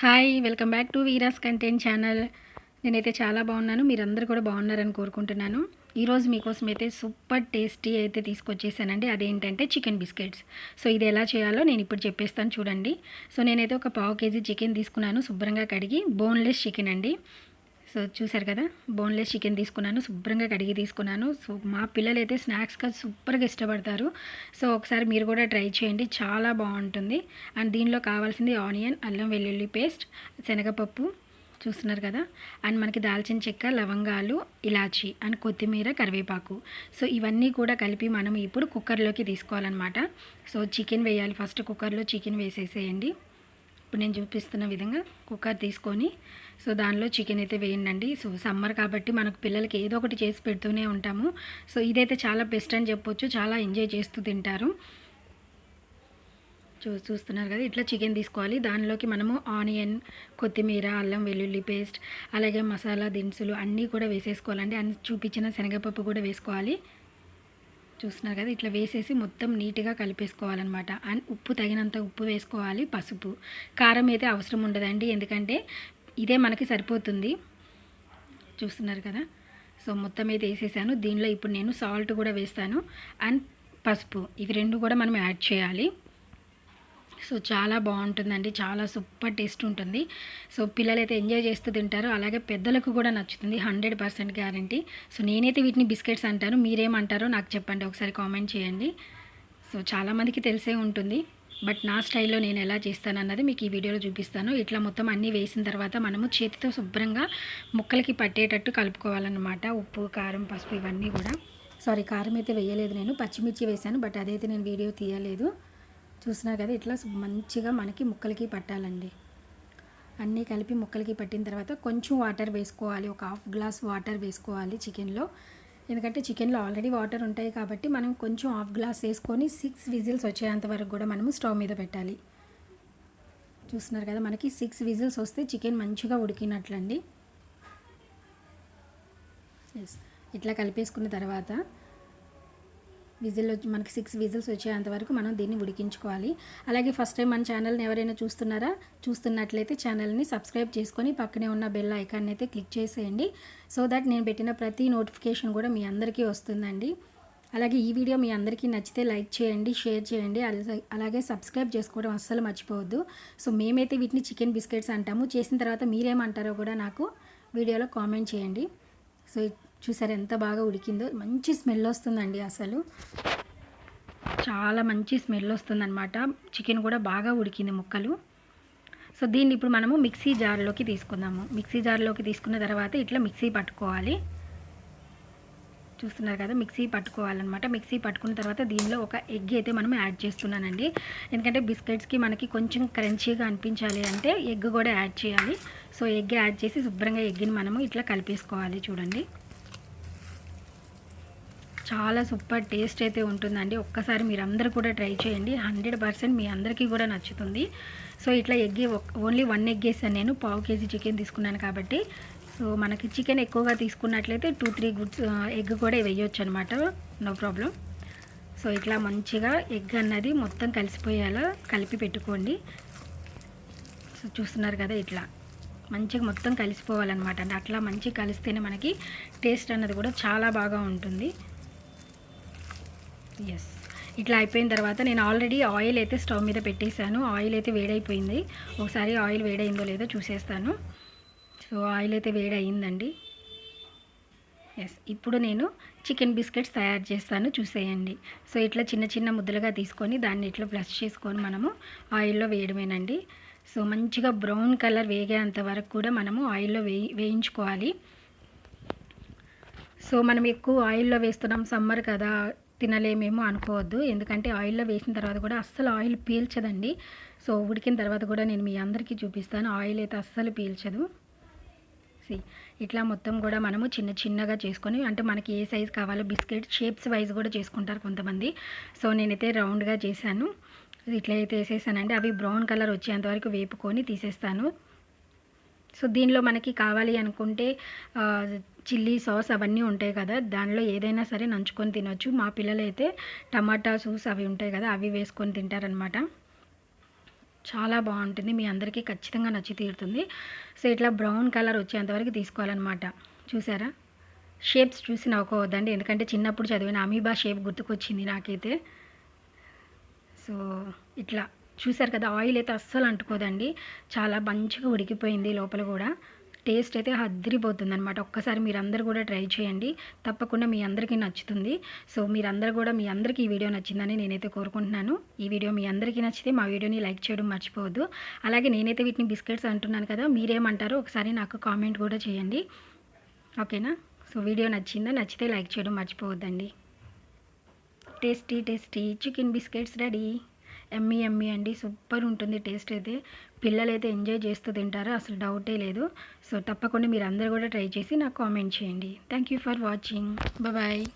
Hi welcome back to Veera's content channel. నేనైతే చాలా బాగున్నాను మీరందరూ కూడా బాగున్నారని కోరుకుంటున్నాను. ఈరోజు మీకోసం అయితే సూపర్ టేస్టీ అయితే తీసుకొచ్చేసానండి. అదేంటంటే చికెన్ బిస్కెట్స్. సో ఇది ఎలా చేయాలో నేను ఇప్పుడు చెప్పేస్తాను చూడండి. సో నేనైతే ఒక పావు కేజీ చికెన్ తీసుకున్నాను శుభ్రంగా కడిగి బోన్లెస్ చికెన్ అండి. సో చూసారు కదా? బోన్లెస్ చికెన్ తీసుకున్నాను శుభ్రంగా కడిగి తీసుకున్నాను. సో మా పిల్లలు అయితే స్నాక్స్గా సూపర్గా ఇష్టపడతారు. సో ఒకసారి మీరు కూడా ట్రై చేయండి చాలా బాగుంటుంది. అండ్ దీనిలో కావాల్సింది ఆనియన్ అల్లం వెల్లుల్లి పేస్ట్ శనగపప్పు చూస్తున్నారు కదా? అండ్ మనకి దాల్చిన చెక్క లవంగాలు ఇలాచి అండ్ కొత్తిమీర కరివేపాకు. సో ఇవన్నీ కూడా కలిపి మనం ఇప్పుడు కుక్కర్లోకి తీసుకోవాలన్నమాట. సో చికెన్ వేయాలి ఫస్ట్ కుక్కర్లో చికెన్ వేసేసేయండి. ఇప్పుడు నేను చూపిస్తున్న విధంగా కుక్కర్ తీసుకొని సో దానిలో చికెన్ అయితే వేయండి సో సమ్మర్ కాబట్టి మనకు పిల్లలకి ఏదో ఒకటి చేసి పెడుతూనే ఉంటాము. సో ఇదైతే చాలా బెస్ట్ అని చెప్పొచ్చు. చాలా ఎంజాయ్ చేస్తూ తింటారు. చూ చూస్తున్నారు కదా ఇట్లా చికెన్ తీసుకోవాలి. దానిలోకి మనము ఆనియన్ కొత్తిమీర అల్లం వెల్లుల్లి పేస్ట్ అలాగే మసాలా దినుసులు అన్నీ కూడా వేసేసుకోవాలండి. అన్ని చూపించిన శనగపప్పు కూడా వేసుకోవాలి. చూస్తున్నారు కదా ఇట్లా వేసేసి మొత్తం నీట్గా కలిపేసుకోవాలన్నమాట. అండ్ ఉప్పు తగినంత ఉప్పు వేసుకోవాలి పసుపు. కారం అయితే అవసరం ఉండదండి ఎందుకంటే ఇదే మనకి సరిపోతుంది. చూస్తున్నారు కదా? సో మొత్తం అయితే వేసేసాను. దీనిలో ఇప్పుడు నేను సాల్ట్ కూడా వేస్తాను. అండ్ పసుపు ఇవి రెండు కూడా మనం యాడ్ చేయాలి. సో చాలా బాగుంటుందండి. చాలా సూపర్ టేస్ట్ ఉంటుంది. సో పిల్లలు అయితే ఎంజాయ్ చేస్తూ తింటారు. అలాగే పెద్దలకు కూడా నచ్చుతుంది. Hundred percent guarantee. సో నేనైతే వీటిని బిస్కెట్స్ అంటాను. మీరేమంటారో నాకు చెప్పండి. ఒకసారి కామెంట్ చేయండి. సో చాలామందికి తెలిసే ఉంటుంది. బట్ నా స్టైల్లో నేను ఎలా చేస్తాను అన్నది మీకు ఈ వీడియోలో చూపిస్తాను. ఇట్లా మొత్తం అన్నీ వేసిన తర్వాత మనము చేతితో శుభ్రంగా ముక్కలకి పట్టేటట్టు కలుపుకోవాలన్నమాట. ఉప్పు కారం పసుపు ఇవన్నీ కూడా. సారీ కారం అయితే వేయలేదు నేను. పచ్చిమిర్చి వేశాను. బట్ అదైతే నేను వీడియో తీయలేదు. చూసినా కదా ఇట్లా మంచిగా మనకి ముక్కలకి పట్టాలండి. అన్నీ కలిపి ముక్కలకి పట్టిన తర్వాత కొంచెం వాటర్ వేసుకోవాలి. ఒక హాఫ్ గ్లాస్ వాటర్ వేసుకోవాలి చికెన్లో. ఎందుకంటే చికెన్లో ఆల్రెడీ వాటర్ ఉంటాయి కాబట్టి మనం కొంచెం హాఫ్ గ్లాస్ వేసుకొని సిక్స్ విజిల్స్ వచ్చేంత వరకు కూడా మనము స్టవ్ మీద పెట్టాలి. చూస్తున్నారు కదా మనకి సిక్స్ విజిల్స్ వస్తే చికెన్ మంచిగా ఉడికినట్లండి. ఎస్ ఇట్లా కలిపేసుకున్న తర్వాత విజిల్ మనకి సిక్స్ విజిల్స్ వచ్చేంత వరకు మనం దీన్ని ఉడికించుకోవాలి. అలాగే ఫస్ట్ టైం మన ఛానల్ని ఎవరైనా చూస్తున్నారా చూస్తున్నట్లయితే ఛానల్ని సబ్స్క్రైబ్ చేసుకొని పక్కనే ఉన్న బెల్ ఐకాన్ అయితే క్లిక్ చేసేయండి. సో దట్ నేను పెట్టిన ప్రతి నోటిఫికేషన్ కూడా మీ అందరికీ వస్తుందండి. అలాగే ఈ వీడియో మీ అందరికీ నచ్చితే లైక్ చేయండి షేర్ చేయండి అలాగే సబ్స్క్రైబ్ చేసుకోవడం అస్సలు మర్చిపోవద్దు. సో మేమైతే వీటిని చికెన్ బిస్కెట్స్ అంటాము. చేసిన తర్వాత మీరేమంటారో కూడా నాకు వీడియోలో కామెంట్ చేయండి. సో చూసారు ఎంత బాగా ఉడికిందో? మంచి స్మెల్ వస్తుందండి అసలు. చాలా మంచి స్మెల్ వస్తుందన్నమాట. చికెన్ కూడా బాగా ఉడికింది ముక్కలు. సో దీన్ని ఇప్పుడు మనము మిక్సీ జార్లోకి తీసుకుందాము. మిక్సీ జార్లోకి తీసుకున్న తర్వాత ఇట్లా మిక్సీ పట్టుకోవాలి. చూస్తున్నారు కదా మిక్సీ పట్టుకోవాలన్నమాట. మిక్సీ పట్టుకున్న తర్వాత దీనిలో ఒక ఎగ్ అయితే మనం యాడ్ చేస్తున్నానండి. ఎందుకంటే బిస్కెట్స్కి మనకి కొంచెం క్రంచీగా అనిపించాలి అంటే ఎగ్ కూడా యాడ్ చేయాలి. సో ఎగ్ యాడ్ చేసి శుభ్రంగా ఎగ్ని మనము ఇట్లా కలిపేసుకోవాలి చూడండి. చాలా సూపర్ టేస్ట్ అయితే ఉంటుందండి. ఒక్కసారి మీరు కూడా ట్రై చేయండి. హండ్రెడ్ పర్సెంట్ మీ అందరికీ కూడా నచ్చుతుంది. సో ఇట్లా ఎగ్గి ఓన్లీ వన్ ఎగ్ వేసాను నేను పావు కేజీ చికెన్ తీసుకున్నాను కాబట్టి. సో మనకి చికెన్ ఎక్కువగా తీసుకున్నట్లయితే టూ త్రీ గుడ్స్ ఎగ్ కూడా వేయొచ్చు అనమాట నో ప్రాబ్లం. సో ఇట్లా మంచిగా ఎగ్ అన్నది మొత్తం కలిసిపోయేలా కలిపి పెట్టుకోండి. సో చూస్తున్నారు కదా ఇట్లా. మంచిగా మొత్తం కలిసిపోవాలన్నమాట. అంటే అట్లా మంచిగా కలిస్తేనే మనకి టేస్ట్ అన్నది కూడా చాలా బాగా ఉంటుంది. ఎస్ ఇట్లా అయిపోయిన తర్వాత నేను ఆల్రెడీ ఆయిల్ అయితే స్టవ్ మీద పెట్టేశాను. ఆయిల్ అయితే వేడైపోయింది. ఒకసారి ఆయిల్ వేడైందో లేదో చూసేస్తాను. సో ఆయిల్ అయితే వేడయిందండి ఎస్ ఇప్పుడు నేను చికెన్ బిస్కెట్స్ తయారు చేస్తాను. చూసేయండి. సో ఇట్లా చిన్న చిన్న ముద్దలుగా తీసుకొని దాన్ని ఇట్లా బ్లష్ చేసుకొని మనము ఆయిల్లో వేయడమేనండి. సో మంచిగా బ్రౌన్ కలర్ వేగేంత వరకు కూడా మనము ఆయిల్లో వేయి వేయించుకోవాలి. సో మనం ఎక్కువ ఆయిల్లో వేస్తున్నాం. సమ్మర్ కదా. తినలేమేమో అనుకోవద్దు. ఎందుకంటే ఆయిల్లో వేసిన తర్వాత కూడా అస్సలు ఆయిల్ పీల్చదండి. సో ఉడికిన తర్వాత కూడా నేను మీ అందరికీ చూపిస్తాను. ఆయిల్ అయితే అస్సలు పీల్చదు. సి ఇట్లా మొత్తం కూడా మనము చిన్న చిన్నగా చేసుకొని అంటే మనకి ఏ సైజ్ కావాలో బిస్కెట్ షేప్స్ వైజ్ కూడా చేసుకుంటారు కొంతమంది. సో నేనైతే రౌండ్గా చేశాను. ఇట్లా అయితే వేసేసానండి. అవి బ్రౌన్ కలర్ వచ్చేంత వరకు వేపుకొని తీసేస్తాను. సో దీనిలో మనకి కావాలి అనుకుంటే చిల్లీ సాస్ అవన్నీ ఉంటాయి కదా దానిలో ఏదైనా సరే నంచుకొని తినొచ్చు. మా పిల్లలైతే టమాటా సూస్ అవి ఉంటాయి కదా అవి వేసుకొని తింటారనమాట చాలా బాగుంటుంది. మీ అందరికీ ఖచ్చితంగా నచ్చి తీరుతుంది. సో ఇట్లా బ్రౌన్ కలర్ వచ్చేంతవరకు తీసుకోవాలన్నమాట. చూసారా? షేప్స్ చూసి నవ్వుకోవద్దండి. ఎందుకంటే చిన్నప్పుడు చదివిన అమీబా షేప్ గుర్తుకొచ్చింది నాకైతే. సో ఇట్లా. చూసారు కదా ఆయిల్ అయితే అస్సలు అంటుకోదండి. చాలా మంచిగా ఉడికిపోయింది లోపల కూడా. టేస్ట్ అయితే హద్దిరిపోతుంది అనమాట ఒక్కసారి మీరందరూ కూడా ట్రై చేయండి. తప్పకుండా మీ అందరికీ నచ్చుతుంది. సో మీరందరూ కూడా మీ అందరికీ ఈ వీడియో నచ్చిందని నేనైతే కోరుకుంటున్నాను. ఈ వీడియో మీ అందరికీ నచ్చితే మా వీడియోని లైక్ చేయడం మర్చిపోవద్దు. అలాగే నేనైతే వీటిని బిస్కెట్స్ అంటున్నాను కదా మీరేమంటారో ఒకసారి నాకు కామెంట్ కూడా చేయండి. ఓకేనా? సో వీడియో నచ్చిందా నచ్చితే లైక్ చేయడం మర్చిపోవద్దండి. Tasty tasty chicken biscuits ready. Yummy yummy అండి. సూపర్ ఉంటుంది టేస్ట్ అయితే. పిల్లలైతే ఎంజాయ్ చేస్తూ తింటారు. అసలు డౌటే లేదు. సో తప్పకుండా మీరు అందరూ కూడా ట్రై చేసి నాకు కామెంట్ చేయండి. Thank you for watching. Bye.